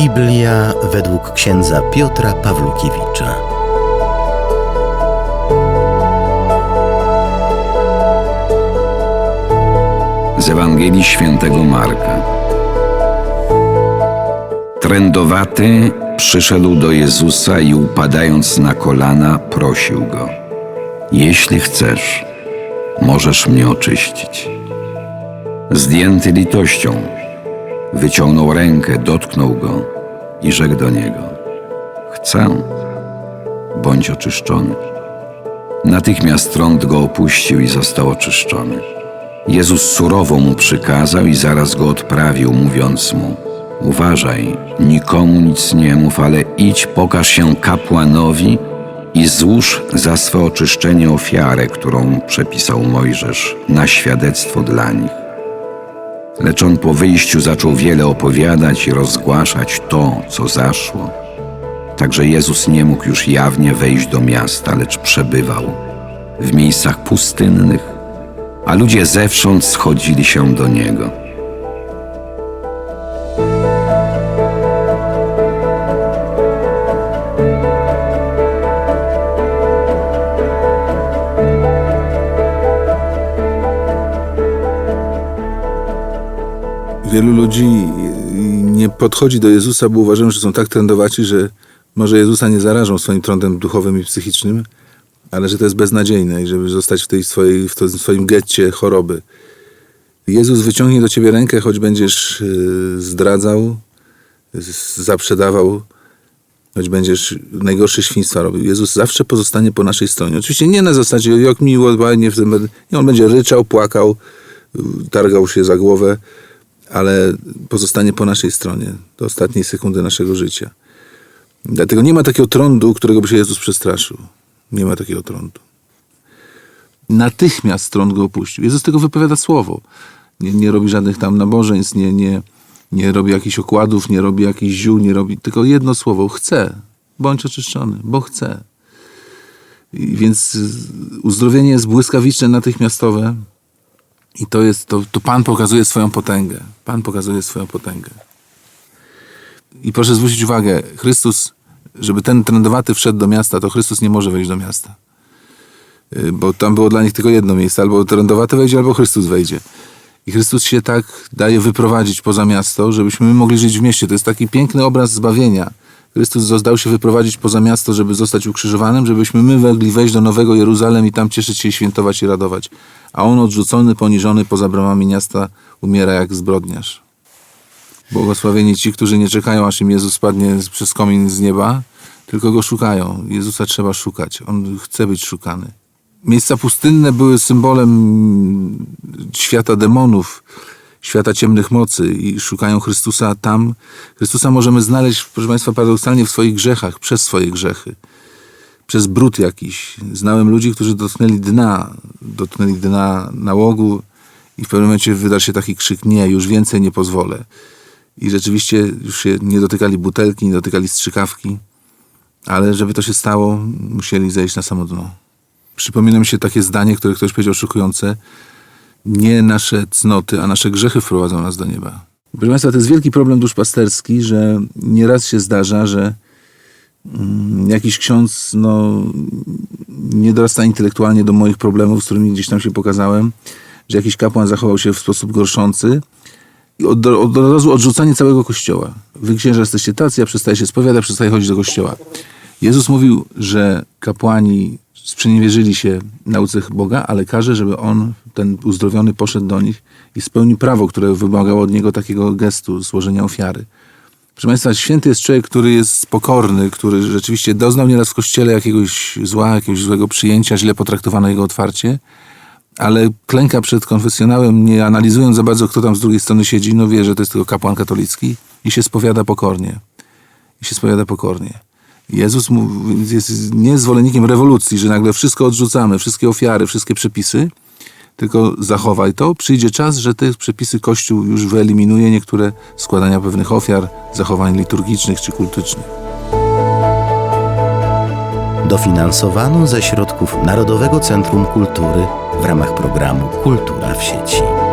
Biblia według księdza Piotra Pawlukiewicza. Z Ewangelii Świętego Marka. Trędowaty przyszedł do Jezusa i upadając na kolana prosił go: Jeśli chcesz, możesz mnie oczyścić. Zdjęty litością, wyciągnął rękę, dotknął go i rzekł do niego: Chcę, bądź oczyszczony. Natychmiast trąd go opuścił i został oczyszczony. Jezus surowo mu przykazał i zaraz go odprawił, mówiąc mu: Uważaj, nikomu nic nie mów, ale idź, pokaż się kapłanowi i złóż za swe oczyszczenie ofiarę, którą przepisał Mojżesz, na świadectwo dla nich. Lecz on po wyjściu zaczął wiele opowiadać i rozgłaszać to, co zaszło. Także Jezus nie mógł już jawnie wejść do miasta, lecz przebywał w miejscach pustynnych, a ludzie zewsząd schodzili się do niego. Wielu ludzi nie podchodzi do Jezusa, bo uważają, że są tak trędowaci, że może Jezusa nie zarażą swoim trądem duchowym i psychicznym, ale że to jest beznadziejne i żeby zostać w, tej swojej, w tym swoim getcie choroby. Jezus wyciągnie do ciebie rękę, choć będziesz y, zdradzał, zaprzedawał, choć będziesz najgorsze świństwa robił. Jezus zawsze pozostanie po naszej stronie. Oczywiście nie na zasadzie, jak miło, ładnie, w tym on będzie ryczał, płakał, y, targał się za głowę, ale pozostanie po naszej stronie do ostatniej sekundy naszego życia. Dlatego nie ma takiego trądu, którego by się Jezus przestraszył. Nie ma takiego trądu. Natychmiast trąd go opuścił. Jezus tego wypowiada słowo. Nie, nie robi żadnych tam nabożeństw, nie, nie, nie robi jakichś okładów, nie robi jakichś ziół, nie robi tylko jedno słowo. Chcę. Bądź oczyszczony, bo chcę. I więc uzdrowienie jest błyskawiczne, natychmiastowe. I to jest, to, to Pan pokazuje swoją potęgę. Pan pokazuje swoją potęgę. I proszę zwrócić uwagę, Chrystus, żeby ten trędowaty wszedł do miasta, to Chrystus nie może wejść do miasta. Y, Bo tam było dla nich tylko jedno miejsce, albo trędowaty wejdzie, albo Chrystus wejdzie. I Chrystus się tak daje wyprowadzić poza miasto, żebyśmy my mogli żyć w mieście. To jest taki piękny obraz zbawienia. Chrystus dał się wyprowadzić poza miasto, żeby zostać ukrzyżowanym, żebyśmy my mogli wejść do Nowego Jeruzalem i tam cieszyć się, świętować i radować. A on odrzucony, poniżony poza bramami miasta umiera jak zbrodniarz. Błogosławieni ci, którzy nie czekają, aż im Jezus spadnie przez komin z nieba, tylko go szukają. Jezusa trzeba szukać. On chce być szukany. Miejsca pustynne były symbolem świata demonów, świata ciemnych mocy i szukają Chrystusa tam. Chrystusa możemy znaleźć, proszę Państwa, paradoksalnie w swoich grzechach, przez swoje grzechy, przez brud jakiś. Znałem ludzi, którzy dotknęli dna, dotknęli dna nałogu i w pewnym momencie wydarł się taki krzyk, nie, już więcej nie pozwolę. I rzeczywiście już się nie dotykali butelki, nie dotykali strzykawki, ale żeby to się stało, musieli zejść na samo dno. Przypomina mi się takie zdanie, które ktoś powiedział szokujące. Nie nasze cnoty, a nasze grzechy wprowadzą nas do nieba. Proszę Państwa, to jest wielki problem duszpasterski, że nieraz się zdarza, że mm, jakiś ksiądz no, nie dorasta intelektualnie do moich problemów, z którymi gdzieś tam się pokazałem, że jakiś kapłan zachował się w sposób gorszący i od, od, od razu odrzucanie całego kościoła. Wy księża jesteście tacy, ja przestaję się spowiadać, przestaję chodzić do kościoła. Jezus mówił, że kapłani sprzeniewierzyli się nauce Boga, ale każe, żeby on, ten uzdrowiony, poszedł do nich i spełnił prawo, które wymagało od niego takiego gestu, złożenia ofiary. Proszę Państwa, święty jest człowiek, który jest pokorny, który rzeczywiście doznał nieraz w kościele jakiegoś zła, jakiegoś złego przyjęcia, źle potraktowano jego otwarcie, ale klęka przed konfesjonałem, nie analizując za bardzo, kto tam z drugiej strony siedzi, no wie, że to jest tylko kapłan katolicki i się spowiada pokornie. I się spowiada pokornie. Jezus mu- jest nie zwolennikiem rewolucji, że nagle wszystko odrzucamy, wszystkie ofiary, wszystkie przepisy, tylko zachowaj to. Przyjdzie czas, że te przepisy Kościół już wyeliminuje niektóre składania pewnych ofiar, zachowań liturgicznych czy kultycznych. Dofinansowano ze środków Narodowego Centrum Kultury w ramach programu Kultura w sieci.